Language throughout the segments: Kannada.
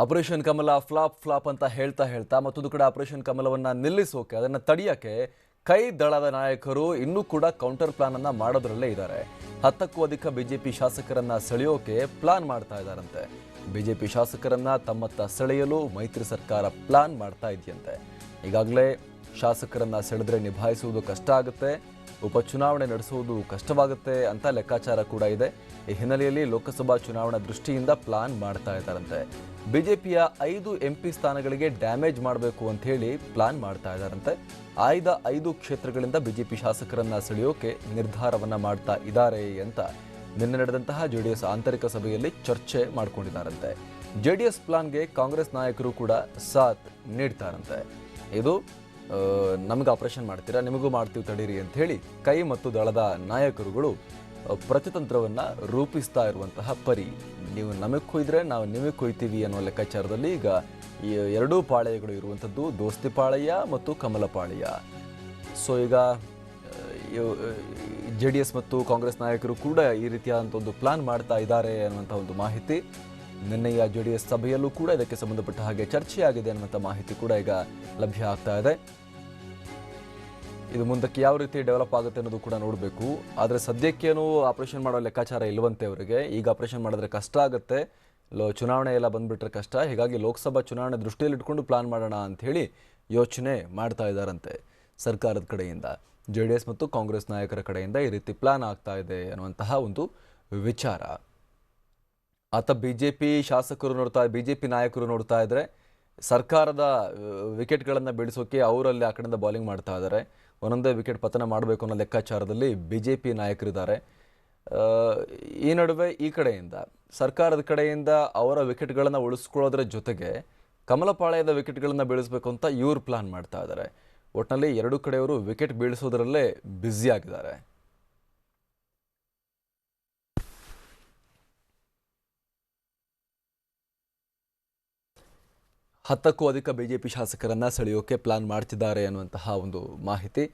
ಆಪರೇಷನ್ ಕಮಲ ಫ್ಲಾಪ್ ಫ್ಲಾಪ್ ಅಂತ ಹೇಳ್ತಾ ಹೇಳ್ತಾ ಮತ್ತೊಂದು ಕಡೆ ಆಪರೇಷನ್ ಕಮಲವನ್ನ ನಿಲ್ಲಿಸೋಕೆ, ಅದನ್ನ ತಡೆಯಕ್ಕೆ ಕೈ ದಳದ ನಾಯಕರು ಇನ್ನೂ ಕೂಡ ಕೌಂಟರ್ ಪ್ಲಾನ್ ಅನ್ನ ಮಾಡೋದ್ರಲ್ಲೇ ಇದ್ದಾರೆ. ಹತ್ತಕ್ಕೂ ಅಧಿಕ ಬಿಜೆಪಿ ಶಾಸಕರನ್ನ ಸೆಳೆಯೋಕೆ ಪ್ಲಾನ್ ಮಾಡ್ತಾ ಇದ್ದಾರಂತೆ. ಬಿಜೆಪಿ ಶಾಸಕರನ್ನ ತಮ್ಮತ್ತ ಸೆಳೆಯಲು ಮೈತ್ರಿ ಸರ್ಕಾರ ಪ್ಲಾನ್ ಮಾಡ್ತಾ ಇದೆಯಂತೆ. ಈಗಾಗಲೇ ಶಾಸಕರನ್ನ ಸೆಳೆದ್ರೆ ನಿಭಾಯಿಸುವುದು ಕಷ್ಟ ಆಗುತ್ತೆ. ಉಪಚುನಾವಣೆ ನಡೆಸುವುದು ಕಷ್ಟವಾಗುತ್ತೆ ಅಂತ ಲೆಕ್ಕಾಚಾರ ಕೂಡ ಇದೆ. ಈ ಹಿನ್ನೆಲೆಯಲ್ಲಿ ಲೋಕಸಭಾ ಚುನಾವಣಾ ದೃಷ್ಟಿಯಿಂದ ಪ್ಲಾನ್ ಮಾಡ್ತಾ ಇದ್ದಾರಂತೆ. ಬಿಜೆಪಿಯ ಐದು ಎಂ ಪಿ ಸ್ಥಾನಗಳಿಗೆ ಡ್ಯಾಮೇಜ್ ಮಾಡಬೇಕು ಅಂತ ಹೇಳಿ ಪ್ಲಾನ್ ಮಾಡ್ತಾ ಇದ್ದಾರಂತೆ. ಆಯ್ದ ಐದು ಕ್ಷೇತ್ರಗಳಿಂದ ಬಿಜೆಪಿ ಶಾಸಕರನ್ನ ಸೆಳೆಯೋಕೆ ನಿರ್ಧಾರವನ್ನ ಮಾಡ್ತಾ ಇದ್ದಾರೆ ಅಂತ ನಿನ್ನೆ ನಡೆದಂತಹ ಜೆಡಿಎಸ್ ಆಂತರಿಕ ಸಭೆಯಲ್ಲಿ ಚರ್ಚೆ ಮಾಡಿಕೊಂಡಿದ್ದಾರಂತೆ. ಜೆಡಿಎಸ್ ಪ್ಲಾನ್ಗೆ ಕಾಂಗ್ರೆಸ್ ನಾಯಕರು ಕೂಡ ಸಾಥ್ ನೀಡ್ತಾರಂತೆ. ಇದು ನಮಗೆ ಆಪರೇಷನ್ ಮಾಡ್ತೀರಾ? ನಿಮಗೂ ಮಾಡ್ತೀವಿ ತಡೀರಿ ಅಂತ ಹೇಳಿ ಕೈ ಮತ್ತು ದಳದ ನಾಯಕರುಗಳು ಪ್ರತಿತಂತ್ರವನ್ನು ರೂಪಿಸ್ತಾ ಇರುವಂತಹ ಪರಿ. ನೀವು ನಮಗೆ ಕೊಯ್ದ್ರೆ ನಾವು ನಿಮಗೆ ಕೊಯ್ತೀವಿ ಅನ್ನೋ ಲೆಕ್ಕಾಚಾರದಲ್ಲಿ ಈಗ ಈ ಎರಡೂ ಪಾಳೆಯಗಳು ಇರುವಂಥದ್ದು, ದೋಸ್ತಿ ಪಾಳೆಯ ಮತ್ತು ಕಮಲ ಪಾಳೆಯ. ಸೊ ಈಗ ಜೆ ಡಿ ಎಸ್ ಮತ್ತು ಕಾಂಗ್ರೆಸ್ ನಾಯಕರು ಕೂಡ ಈ ರೀತಿಯಾದಂಥ ಒಂದು ಪ್ಲಾನ್ ಮಾಡ್ತಾ ಇದ್ದಾರೆ ಅನ್ನುವಂಥ ಒಂದು ಮಾಹಿತಿ. ನಿನ್ನೆಯ ಜೆ ಡಿ ಎಸ್ ಸಭೆಯಲ್ಲೂ ಕೂಡ ಇದಕ್ಕೆ ಸಂಬಂಧಪಟ್ಟ ಹಾಗೆ ಚರ್ಚೆಯಾಗಿದೆ ಅನ್ನುವಂಥ ಮಾಹಿತಿ ಕೂಡ ಈಗ ಲಭ್ಯ ಆಗ್ತಾ ಇದೆ. ಇದು ಮುಂದಕ್ಕೆ ಯಾವ ರೀತಿ ಡೆವಲಪ್ ಆಗುತ್ತೆ ಅನ್ನೋದು ಕೂಡ ನೋಡಬೇಕು. ಆದರೆ ಸದ್ಯಕ್ಕೇನು ಆಪರೇಷನ್ ಮಾಡೋ ಲೆಕ್ಕಾಚಾರ ಇಲ್ಲವಂತೆ ಅವರಿಗೆ. ಈಗ ಆಪರೇಷನ್ ಮಾಡಿದ್ರೆ ಕಷ್ಟ ಆಗುತ್ತೆ. ಲೋ, ಚುನಾವಣೆ ಎಲ್ಲ ಬಂದುಬಿಟ್ರೆ ಕಷ್ಟ. ಹೀಗಾಗಿ ಲೋಕಸಭಾ ಚುನಾವಣೆ ದೃಷ್ಟಿಯಲ್ಲಿ ಇಟ್ಕೊಂಡು ಪ್ಲಾನ್ ಮಾಡೋಣ ಅಂತ ಹೇಳಿ ಯೋಚನೆ ಮಾಡ್ತಾ ಇದ್ದಾರಂತೆ ಸರ್ಕಾರದ ಕಡೆಯಿಂದ. ಜೆ ಡಿ ಎಸ್ ಮತ್ತು ಕಾಂಗ್ರೆಸ್ ನಾಯಕರ ಕಡೆಯಿಂದ ಈ ರೀತಿ ಪ್ಲಾನ್ ಆಗ್ತಾ ಇದೆ ಅನ್ನುವಂತಹ ಒಂದು ವಿಚಾರ. ಆತ ಪಿ ಶಾಸಕರು ನೋಡ್ತಾ ಬಿ ಜೆ ಪಿ ನಾಯಕರು ನೋಡ್ತಾ ಇದ್ರೆ ಸರ್ಕಾರದ ವಿಕೆಟ್ಗಳನ್ನು ಬೀಳಿಸೋಕೆ ಅವರಲ್ಲಿ ಆ ಕಡೆಯಿಂದ ಬೌಲಿಂಗ್ ಮಾಡ್ತಾ ಇದ್ದಾರೆ. ಒಂದೊಂದೇ ವಿಕೆಟ್ ಪತನ ಮಾಡಬೇಕು ಅನ್ನೋ ಲೆಕ್ಕಾಚಾರದಲ್ಲಿ ಬಿ ಜೆ ಪಿ ನಾಯಕರಿದ್ದಾರೆ ಈ ನಡುವೆ ಈ ಕಡೆಯಿಂದ, ಸರ್ಕಾರದ ಕಡೆಯಿಂದ ಅವರ ವಿಕೆಟ್ಗಳನ್ನು ಉಳಿಸ್ಕೊಳ್ಳೋದ್ರ ಜೊತೆಗೆ ಕಮಲಪಾಳ್ಯದ ವಿಕೆಟ್ಗಳನ್ನು ಬೀಳಿಸಬೇಕು ಅಂತ ಇವ್ರು ಪ್ಲಾನ್ ಮಾಡ್ತಾ ಇದ್ದಾರೆ. ಒಟ್ಟಿನಲ್ಲಿ ಎರಡು ಕಡೆಯವರು ವಿಕೆಟ್ ಬೀಳಿಸೋದ್ರಲ್ಲೇ ಬ್ಯುಸಿ ಹತ್ತಕ್ಕೂ ಅಧಿಕ ಬಿಜೆಪಿ ಶಾಸಕರನ್ನ ಸೆಳೆಯೋಕೆ ಪ್ಲಾನ್ ಮಾಡ್ತಿದ್ದಾರೆ ಅನ್ನುವಂತಹ ಒಂದು ಮಾಹಿತಿ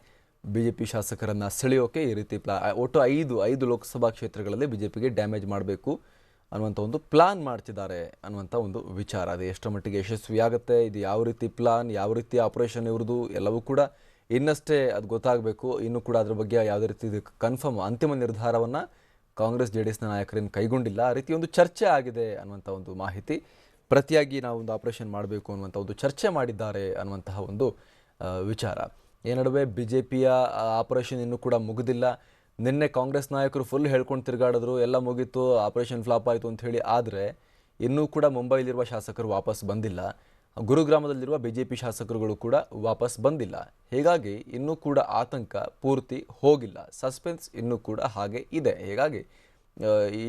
ಬಿಜೆಪಿ ಶಾಸಕರನ್ನ ಸೆಳೆಯೋಕೆ ಈ ರೀತಿ ಪ್ಲಾ ಒಟ್ಟು ಐದು ಐದು ಲೋಕಸಭಾ ಕ್ಷೇತ್ರಗಳಲ್ಲಿ ಬಿಜೆಪಿಗೆ ಡ್ಯಾಮೇಜ್ ಮಾಡಬೇಕು ಅನ್ನುವಂಥ ಒಂದು ಪ್ಲಾನ್ ಮಾಡ್ತಿದ್ದಾರೆ ಅನ್ನುವಂಥ ಒಂದು ವಿಚಾರ. ಅದು ಎಷ್ಟರ ಮಟ್ಟಿಗೆ ಯಶಸ್ವಿಯಾಗುತ್ತೆ, ಇದು ಯಾವ ರೀತಿ ಪ್ಲಾನ್, ಯಾವ ರೀತಿ ಆಪರೇಷನ್ ಇವ್ರದ್ದು, ಎಲ್ಲವೂ ಕೂಡ ಇನ್ನಷ್ಟೇ ಅದು ಗೊತ್ತಾಗಬೇಕು. ಇನ್ನೂ ಕೂಡ ಅದ್ರ ಬಗ್ಗೆ ಯಾವುದೇ ರೀತಿ ಕನ್ಫರ್ಮ್ ಅಂತಿಮ ನಿರ್ಧಾರವನ್ನು ಕಾಂಗ್ರೆಸ್, ಜೆ ಡಿ ಎಸ್ನ ನಾಯಕರೇನು ಕೈಗೊಂಡಿಲ್ಲ. ಆ ರೀತಿ ಒಂದು ಚರ್ಚೆ ಆಗಿದೆ ಅನ್ನುವಂಥ ಒಂದು ಮಾಹಿತಿ ಪ್ರತಿಯಾಗಿ ನಾವು ಒಂದು ಆಪರೇಷನ್ ಮಾಡಬೇಕು ಅನ್ನುವಂಥ ಒಂದು ಚರ್ಚೆ ಮಾಡಿದ್ದಾರೆ ಅನ್ನುವಂತಹ ಒಂದು ವಿಚಾರ. ಈ ನಡುವೆ ಬಿ ಜೆ ಪಿಯ ಆಪರೇಷನ್ ಇನ್ನೂ ಕೂಡ ಮುಗಿದಿಲ್ಲ. ನಿನ್ನೆ ಕಾಂಗ್ರೆಸ್ ನಾಯಕರು ಫುಲ್ ಹೇಳ್ಕೊಂಡು ತಿರುಗಾಡಿದ್ರು, ಎಲ್ಲ ಮುಗೀತು, ಆಪರೇಷನ್ ಫ್ಲಾಪ್ ಆಯಿತು ಅಂತ ಹೇಳಿ. ಆದರೆ ಇನ್ನೂ ಕೂಡ ಮುಂಬೈಲಿರುವ ಶಾಸಕರು ವಾಪಸ್ ಬಂದಿಲ್ಲ. ಗುರುಗ್ರಾಮದಲ್ಲಿರುವ ಬಿ ಜೆ ಪಿ ಶಾಸಕರುಗಳು ಕೂಡ ವಾಪಸ್ ಬಂದಿಲ್ಲ. ಹೀಗಾಗಿ ಇನ್ನೂ ಕೂಡ ಆತಂಕ ಪೂರ್ತಿ ಹೋಗಿಲ್ಲ. ಸಸ್ಪೆನ್ಸ್ ಇನ್ನೂ ಕೂಡ ಹಾಗೆ ಇದೆ. ಹೀಗಾಗಿ ಈ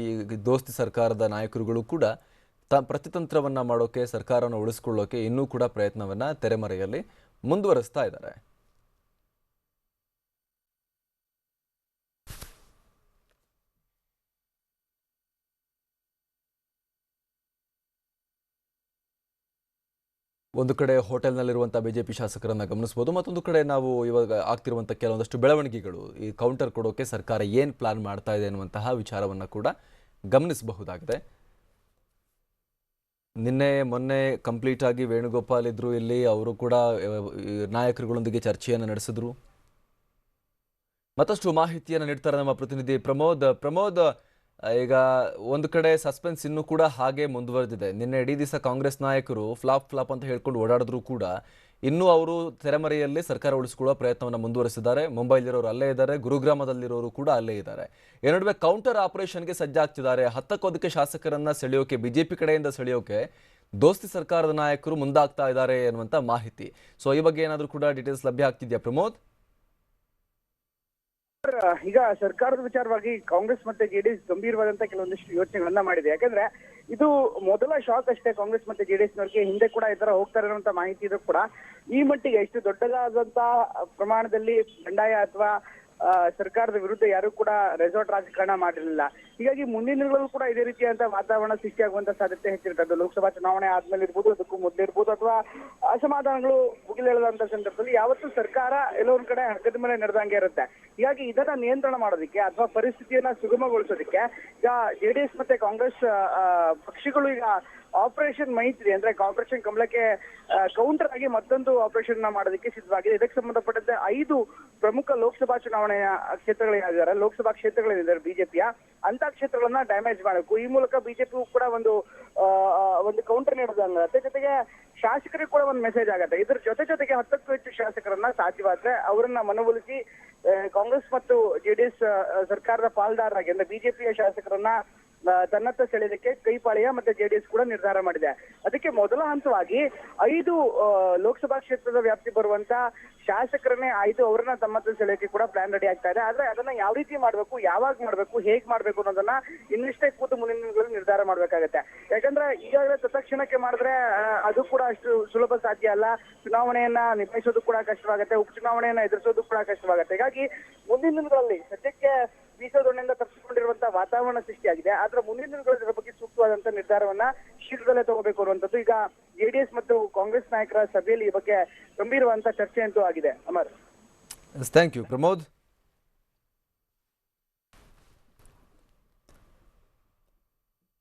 ದೋಸ್ತಿ ಸರ್ಕಾರದ ನಾಯಕರುಗಳು ಕೂಡ ತ ಪ್ರತಿತಂತ್ರವನ್ನು ಮಾಡೋಕೆ ಸರ್ಕಾರವನ್ನು ಉಳಿಸ್ಕೊಳ್ಳೋಕೆ ಇನ್ನೂ ಕೂಡ ಪ್ರಯತ್ನವನ್ನು ತೆರೆಮರೆಯಲ್ಲಿ ಮುಂದುವರಿಸ್ತಾ ಇದ್ದಾರೆ. ಒಂದು ಕಡೆ ಹೋಟೆಲ್ನಲ್ಲಿರುವಂಥ ಬಿಜೆಪಿ ಶಾಸಕರನ್ನು ಗಮನಿಸ್ಬೋದು, ಮತ್ತೊಂದು ಕಡೆ ನಾವು ಇವಾಗ ಆಗ್ತಿರುವಂಥ ಕೆಲವೊಂದಷ್ಟು ಬೆಳವಣಿಗೆಗಳು, ಈ ಕೌಂಟರ್ ಕೊಡೋಕೆ ಸರ್ಕಾರ ಏನು ಪ್ಲಾನ್ ಮಾಡ್ತಾ ಇದೆ ಅನ್ನುವಂತಹ ವಿಚಾರವನ್ನು ಕೂಡ ಗಮನಿಸಬಹುದಾಗಿದೆ. ನಿನ್ನೆ ಮೊನ್ನೆ ಕಂಪ್ಲೀಟ್ ಆಗಿ ವೇಣುಗೋಪಾಲ್ ಇದ್ರು ಇಲ್ಲಿ, ಅವರು ಕೂಡ ನಾಯಕರುಗಳೊಂದಿಗೆ ಚರ್ಚೆಯನ್ನು ನಡೆಸಿದ್ರು. ಮತ್ತಷ್ಟು ಮಾಹಿತಿಯನ್ನು ನೀಡ್ತಾರೆ ನಮ್ಮ ಪ್ರತಿನಿಧಿ ಪ್ರಮೋದ್. ಪ್ರಮೋದ್ ಈಗ ಒಂದು ಕಡೆ ಸಸ್ಪೆನ್ಸ್ ಇನ್ನೂ ಕೂಡ ಹಾಗೆ ಮುಂದುವರೆದಿದೆ. ನಿನ್ನೆ ಇಡೀ ದಿವಸ ಕಾಂಗ್ರೆಸ್ ನಾಯಕರು ಫ್ಲಾಪ್ ಫ್ಲಾಪ್ ಅಂತ ಹೇಳ್ಕೊಂಡು ಓಡಾಡಿದ್ರು ಕೂಡ. ಇನ್ನೂ ಅವರು ತೆರೆಮರೆಯಲ್ಲಿ ಸರ್ಕಾರ ಉಳಿಸಿಕೊಳ್ಳುವ ಪ್ರಯತ್ನವನ್ನು ಮುಂದುವರಿಸಿದ್ದಾರೆ. ಮುಂಬೈಲಿರೋರು ಅಲ್ಲೇ ಇದ್ದಾರೆ, ಗುರುಗ್ರಾಮದಲ್ಲಿರೋರು ಕೂಡ ಅಲ್ಲೇ ಇದ್ದಾರೆ. ಈ ನಡುವೆ ಕೌಂಟರ್ ಆಪರೇಷನ್ಗೆ ಸಜ್ಜಾಗ್ತಿದ್ದಾರೆ. ಹತ್ತಕ್ಕೂ ಅಧಿಕ ಶಾಸಕರನ್ನ ಸೆಳೆಯೋಕೆ, ಬಿಜೆಪಿ ಕಡೆಯಿಂದ ಸೆಳೆಯೋಕೆ ದೋಸ್ತಿ ಸರ್ಕಾರದ ನಾಯಕರು ಮುಂದಾಗ್ತಾ ಇದ್ದಾರೆ ಅನ್ನುವಂಥ ಮಾಹಿತಿ. ಸೊ ಈ ಬಗ್ಗೆ ಏನಾದರೂ ಕೂಡ ಡೀಟೇಲ್ಸ್ ಲಭ್ಯ ಆಗ್ತಿದೆಯಾ ಪ್ರಮೋದ್? ಈಗ ಸರ್ಕಾರದ ವಿಚಾರವಾಗಿ ಕಾಂಗ್ರೆಸ್ ಮತ್ತೆ ಜೆಡಿಎಸ್ ಗಂಭೀರವಾದಂತ ಕೆಲವೊಂದಿಷ್ಟು ಯೋಚನೆಗಳನ್ನ ಮಾಡಿದೆ. ಯಾಕಂದ್ರೆ ಇದು ಮೊದಲ ಶಾಕ್ ಅಷ್ಟೇ ಕಾಂಗ್ರೆಸ್ ಮತ್ತೆ ಜೆಡಿಎಸ್ ನವರಿಗೆ ಹಿಂದೆ ಕೂಡ ಈ ತರ ಹೋಗ್ತಾರೆ ಅನ್ನುವಂತ ಮಾಹಿತಿ ಇದ್ರು ಕೂಡ ಈ ಮಟ್ಟಿಗೆ ಇಷ್ಟು ದೊಡ್ಡದಾದಂತ ಪ್ರಮಾಣದಲ್ಲಿ ಬಂಡಾಯ ಅಥವಾ ಸರ್ಕಾರದ ವಿರುದ್ಧ ಯಾರು ಕೂಡ ರೆಸಾರ್ಟ್ ರಾಜಕಾರಣ ಮಾಡಿರಲಿಲ್ಲ. ಹೀಗಾಗಿ ಮುಂದಿನ ದಿನಗಳಲ್ಲೂ ಕೂಡ ಇದೇ ರೀತಿಯಾದಂತಹ ವಾತಾವರಣ ಸೃಷ್ಟಿಯಾಗುವಂತ ಸಾಧ್ಯತೆ ಹೆಚ್ಚಿರುತ್ತೆ ಲೋಕಸಭಾ ಚುನಾವಣೆ ಆದ್ಮೇಲೆ ಇರ್ಬೋದು, ಅದಕ್ಕೂ ಮೊದಲು ಇರ್ಬೋದು, ಅಥವಾ ಅಸಮಾಧಾನಗಳು ಮುಗಿಲೇಳದಂತ ಸಂದರ್ಭದಲ್ಲಿ ಯಾವತ್ತೂ ಸರ್ಕಾರ ಎಲ್ಲೋ ಕಡೆ ಹಗ್ಗದ ಮೇಲೆ ನಡೆದಂಗೆ ಇರುತ್ತೆ. ಹೀಗಾಗಿ ಇದನ್ನ ನಿಯಂತ್ರಣ ಮಾಡೋದಕ್ಕೆ ಅಥವಾ ಪರಿಸ್ಥಿತಿಯನ್ನ ಸುಗಮಗೊಳಿಸೋದಕ್ಕೆ ಈಗ ಜೆಡಿಎಸ್ ಮತ್ತೆ ಕಾಂಗ್ರೆಸ್ ಪಕ್ಷಗಳು ಈಗ ಆಪರೇಷನ್ ಮೈತ್ರಿ ಅಂದ್ರೆ ಆಪರೇಷನ್ ಕಮಲಕ್ಕೆ ಕೌಂಟರ್ ಆಗಿ ಮತ್ತೊಂದು ಆಪರೇಷನ್ ಮಾಡೋದಕ್ಕೆ ಸಿದ್ಧವಾಗಿದೆ. ಇದಕ್ಕೆ ಸಂಬಂಧಪಟ್ಟಂತೆ ಐದು ಪ್ರಮುಖ ಲೋಕಸಭಾ ಚುನಾವಣೆಯ ಕ್ಷೇತ್ರಗಳೇನಿದ್ದಾರೆ ಲೋಕಸಭಾ ಕ್ಷೇತ್ರಗಳೇನಿದ್ದಾರೆ ಬಿಜೆಪಿಯ? ಅಂತ ಕ್ಷೇತ್ರಗಳನ್ನ ಡ್ಯಾಮೇಜ್ ಮಾಡಬೇಕು. ಈ ಮೂಲಕ ಬಿಜೆಪಿ ಕೂಡ ಒಂದು ಒಂದು ಕೌಂಟರ್ ನೀಡೋದಂಗಾಗುತ್ತೆ ಜೊತೆಗೆ ಶಾಸಕರಿಗೆ ಕೂಡ ಒಂದು ಮೆಸೇಜ್ ಆಗುತ್ತೆ. ಇದ್ರ ಜೊತೆ ಜೊತೆಗೆ ಹತ್ತಕ್ಕೂ ಹೆಚ್ಚು ಶಾಸಕರನ್ನ ಸಾಧ್ಯವಾದ್ರೆ ಅವರನ್ನ ಮನವೊಲಿಸಿ ಕಾಂಗ್ರೆಸ್ ಮತ್ತು ಜೆಡಿಎಸ್ ಸರ್ಕಾರದ ಪಾಲ್ದಾರರಾಗಿ, ಅಂದ್ರೆ ಬಿಜೆಪಿಯ ಶಾಸಕರನ್ನ ತನ್ನತ್ತ ಸೆಳೆಯೋದಕ್ಕೆ ಕೈಪಾಳೆಯ ಮತ್ತೆ ಜೆಡಿಎಸ್ ಕೂಡ ನಿರ್ಧಾರ ಮಾಡಿದೆ. ಅದಕ್ಕೆ ಮೊದಲ ಹಂತವಾಗಿ ಐದು ಲೋಕಸಭಾ ಕ್ಷೇತ್ರದ ವ್ಯಾಪ್ತಿ ಬರುವಂತ ಶಾಸಕರನ್ನೇ ಆಯ್ತು ಅವರನ್ನ ತಮ್ಮತ್ತ ಸೆಳೆಯೋಕೆ ಕೂಡ ಪ್ಲಾನ್ ರೆಡಿ ಆಗ್ತಾ ಇದೆ. ಆದ್ರೆ ಅದನ್ನ ಯಾವ ರೀತಿ ಮಾಡ್ಬೇಕು, ಯಾವಾಗ ಮಾಡ್ಬೇಕು, ಹೇಗ್ ಮಾಡ್ಬೇಕು ಅನ್ನೋದನ್ನ ಇನ್ನಿಷ್ಟೇ ಕೂತು ಮುಂದಿನ ದಿನಗಳಲ್ಲಿ ನಿರ್ಧಾರ ಮಾಡ್ಬೇಕಾಗತ್ತೆ. ಯಾಕಂದ್ರೆ ಈಗಾಗಲೇ ತತ್ಕ್ಷಣಕ್ಕೆ ಮಾಡಿದ್ರೆ ಅದು ಕೂಡ ಅಷ್ಟು ಸುಲಭ ಸಾಧ್ಯ ಅಲ್ಲ. ಚುನಾವಣೆಯನ್ನ ನಿಭಾಯಿಸೋದು ಕೂಡ ಕಷ್ಟವಾಗುತ್ತೆ, ಉಪಚುನಾವಣೆಯನ್ನ ಎದುರಿಸೋದು ಕೂಡ ಕಷ್ಟವಾಗುತ್ತೆ. ಹೀಗಾಗಿ ಮುಂದಿನ ದಿನಗಳಲ್ಲಿ ಸೃಷ್ಟಿಯಾಗಿದೆ ಆದ್ರೆ ಮುಂದಿನ ದಿನಗಳಲ್ಲಿ ಇದರ ಬಗ್ಗೆ ಸೂಕ್ತವಾದಂತ ನಿರ್ಧಾರವನ್ನ ಶೀಘ್ರದಲ್ಲೇ ತಗೋಬೇಕು ಅನ್ನುವಂಥದ್ದು ಈಗ ಜೆಡಿಎಸ್ ಮತ್ತು ಕಾಂಗ್ರೆಸ್ ನಾಯಕರ ಸಭೆಯಲ್ಲಿ ಈ ಬಗ್ಗೆ ಗಂಭೀರವಾದಂತ ಚರ್ಚೆ ಅಂತೂ ಆಗಿದೆ. ಅಮರ್. Thank you Pramod?